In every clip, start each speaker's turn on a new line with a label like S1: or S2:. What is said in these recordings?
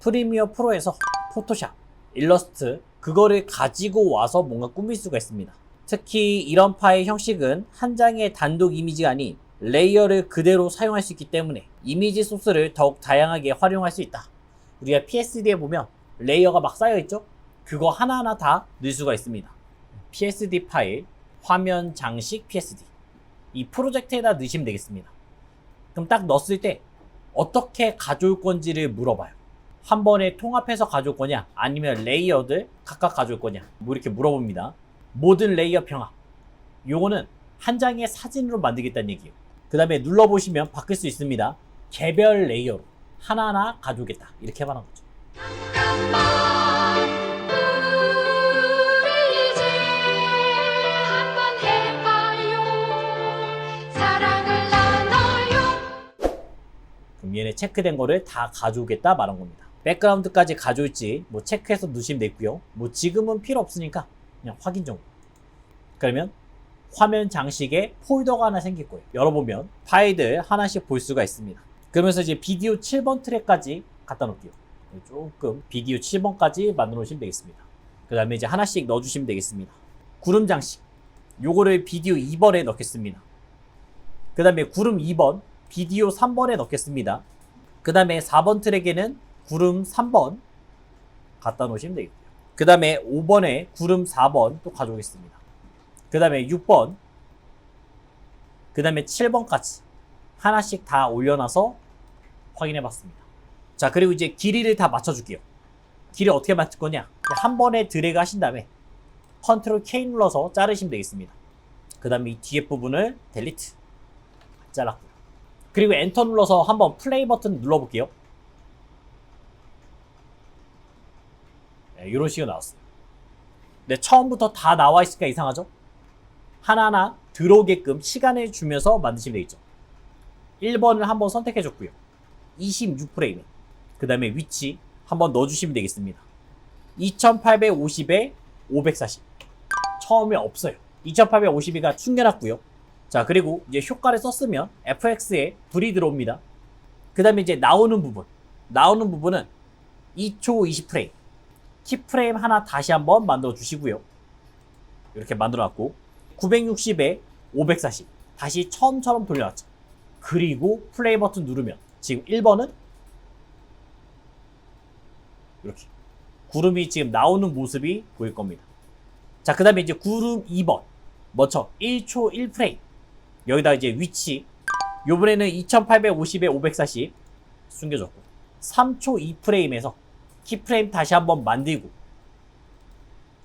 S1: 프리미어 프로에서 포토샵, 일러스트 그거를 가지고 와서 뭔가 꾸밀 수가 있습니다. 특히 이런 파일 형식은 한 장의 단독 이미지가 아닌 레이어를 그대로 사용할 수 있기 때문에 이미지 소스를 더욱 다양하게 활용할 수 있다. 우리가 PSD에 보면 레이어가 막 쌓여 있죠? 그거 하나하나 다 넣을 수가 있습니다. PSD 파일, 화면 장식 PSD. 이 프로젝트에다 넣으시면 되겠습니다. 그럼 딱 넣었을 때 어떻게 가져올 건지를 물어봐요. 한 번에 통합해서 가져올 거냐, 아니면 레이어들 각각 가져올 거냐, 뭐 이렇게 물어봅니다. 모든 레이어 평합. 요거는 한 장의 사진으로 만들겠다는 얘기예요. 그 다음에 눌러보시면 바뀔 수 있습니다. 개별 레이어로 하나하나 가져오겠다. 이렇게 말하는 거죠. 그럼 얘네 체크된 거를 다 가져오겠다 말한 겁니다. 백그라운드까지 가져올지 뭐 체크해서 넣으시면 되고요. 뭐 지금은 필요 없으니까 그냥 확인 정도. 그러면 화면 장식에 폴더가 하나 생길 거예요. 열어보면 파일들 하나씩 볼 수가 있습니다. 그러면서 이제 비디오 7번 트랙까지 갖다 놓을게요. 조금 비디오 7번까지 만들어 놓으시면 되겠습니다. 그 다음에 이제 하나씩 넣어주시면 되겠습니다. 구름 장식. 요거를 비디오 2번에 넣겠습니다. 그 다음에 구름 2번, 비디오 3번에 넣겠습니다. 그 다음에 4번 트랙에는 구름 3번 갖다 놓으시면 되겠고요. 그 다음에 5번에 구름 4번 또 가져오겠습니다. 그 다음에 6번, 그 다음에 7번까지 하나씩 다 올려놔서 확인해 봤습니다. 자, 그리고 이제 길이를 다 맞춰줄게요. 길이 어떻게 맞출 거냐? 한 번에 드래그 하신 다음에 컨트롤 K 눌러서 자르시면 되겠습니다. 그 다음에 이 뒤에 부분을 델리트 잘랐고요. 그리고 엔터 눌러서 한번 플레이 버튼 눌러볼게요. 네, 이런 식으로 나왔어요. 근데 처음부터 다 나와 있으니까 이상하죠? 하나하나 들어오게끔 시간을 주면서 만드시면 되겠죠. 1번을 한번 선택해 줬고요. 26프레임. 그 다음에 위치 한번 넣어주시면 되겠습니다. 2850에 540. 처음에 없어요. 2850이가 숨겨놨고요. 자, 그리고 이제 효과를 썼으면 FX에 불이 들어옵니다. 그 다음에 이제 나오는 부분. 나오는 부분은 2초 20프레임. 키프레임 하나 다시 한번 만들어 주시고요. 이렇게 만들어 놨고, 960에 540. 다시 처음처럼 돌려놨죠. 그리고 플레이 버튼 누르면 지금 1번은 이렇게 구름이 지금 나오는 모습이 보일 겁니다. 자, 그 다음에 이제 구름 2번. 먼저 1초 1프레임. 여기다 이제 위치. 요번에는 2850에 540 숨겨줬고. 3초 2프레임에서 키프레임 다시 한번 만들고.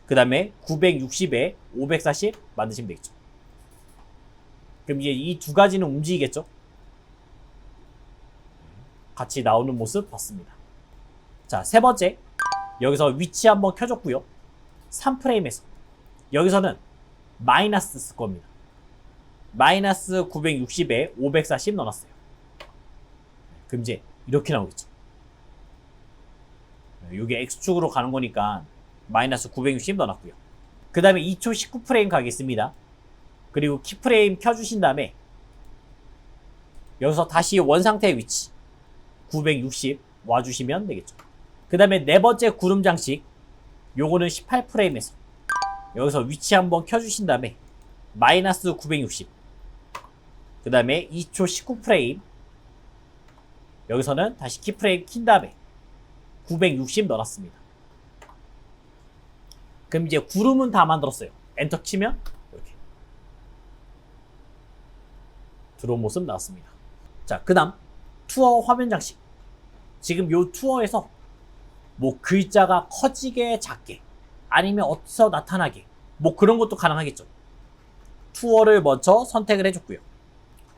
S1: 그 다음에 960에 540 만드시면 되겠죠. 그럼 이제 이 두 가지는 움직이겠죠? 같이 나오는 모습 봤습니다. 자, 세 번째. 여기서 위치 한번 켜줬고요. 3프레임에서. 여기서는 마이너스 쓸 겁니다. 마이너스 960에 540 넣어놨어요. 그럼 이제 이렇게 나오겠죠. 이게 X축으로 가는 거니까 마이너스 960 넣어놨고요. 그 다음에 2초 19프레임 가겠습니다. 그리고 키프레임 켜주신 다음에 여기서 다시 원상태의 위치 960 와주시면 되겠죠. 그 다음에 네 번째 구름 장식 요거는 18프레임에서 여기서 위치 한번 켜주신 다음에 마이너스 960. 그 다음에 2초 19프레임. 여기서는 다시 키프레임 킨 다음에 960 넣어놨습니다. 그럼 이제 구름은 다 만들었어요. 엔터 치면 이렇게 들어온 모습 나왔습니다. 자, 그 다음 투어 화면 장식. 지금 요 투어에서 뭐 글자가 커지게 작게 아니면 어디서 나타나게 뭐 그런 것도 가능하겠죠. 투어를 먼저 선택을 해줬고요.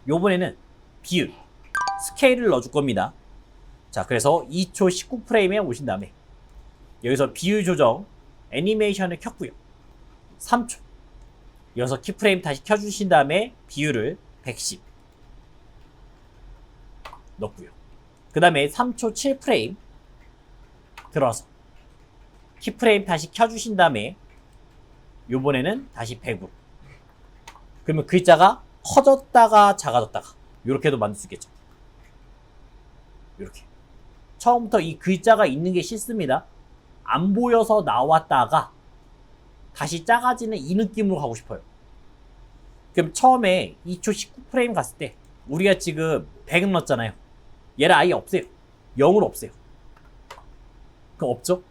S1: 요번에는 비율, 스케일을 넣어줄 겁니다. 자, 그래서 2초 19프레임에 오신 다음에 여기서 비율 조정, 애니메이션을 켰고요. 3초. 여기서 키프레임 다시 켜주신 다음에 비율을 110 넣고요. 그 다음에 3초 7프레임 들어서 키프레임 다시 켜주신 다음에 요번에는 다시 100으로 그러면 글자가 커졌다가 작아졌다가 이렇게도 만들 수 있겠죠 이렇게 처음부터 이 글자가 있는 게 싫습니다. 안 보여서 나왔다가 다시 작아지는 이 느낌으로 가고 싶어요. 그럼 처음에 2초 19프레임 갔을 때 우리가 지금 100은 넣었잖아요. 얘를 아예 없애요. 0으로 없애요. 그럼 없죠?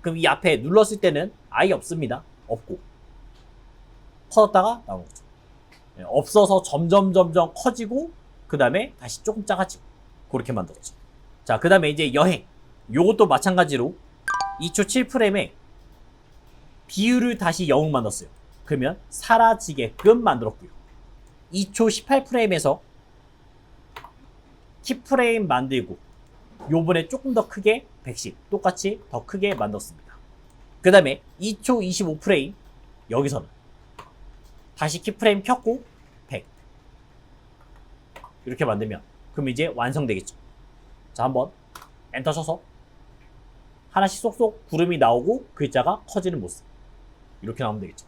S1: 그럼 이 앞에 눌렀을 때는 아예 없습니다. 없고. 커졌다가 나오는 거죠. 예, 없어서 점점 점점 커지고 그 다음에 다시 조금 작아지고 그렇게 만들었죠. 자, 그 다음에 이제 여행. 요것도 마찬가지로 2초 7프레임에 비율을 다시 0을 만들었어요. 그러면 사라지게끔 만들었고요. 2초 18프레임에서 키프레임 만들고 요번에 조금 더 크게 110 똑같이 더 크게 만들었습니다. 그 다음에 2초 25프레임 여기서는 다시 키프레임 켰고 100 이렇게 만들면 그럼 이제 완성되겠죠. 자 한번 엔터 쳐서 하나씩 쏙쏙 구름이 나오고 글자가 커지는 모습 이렇게 나오면 되겠죠.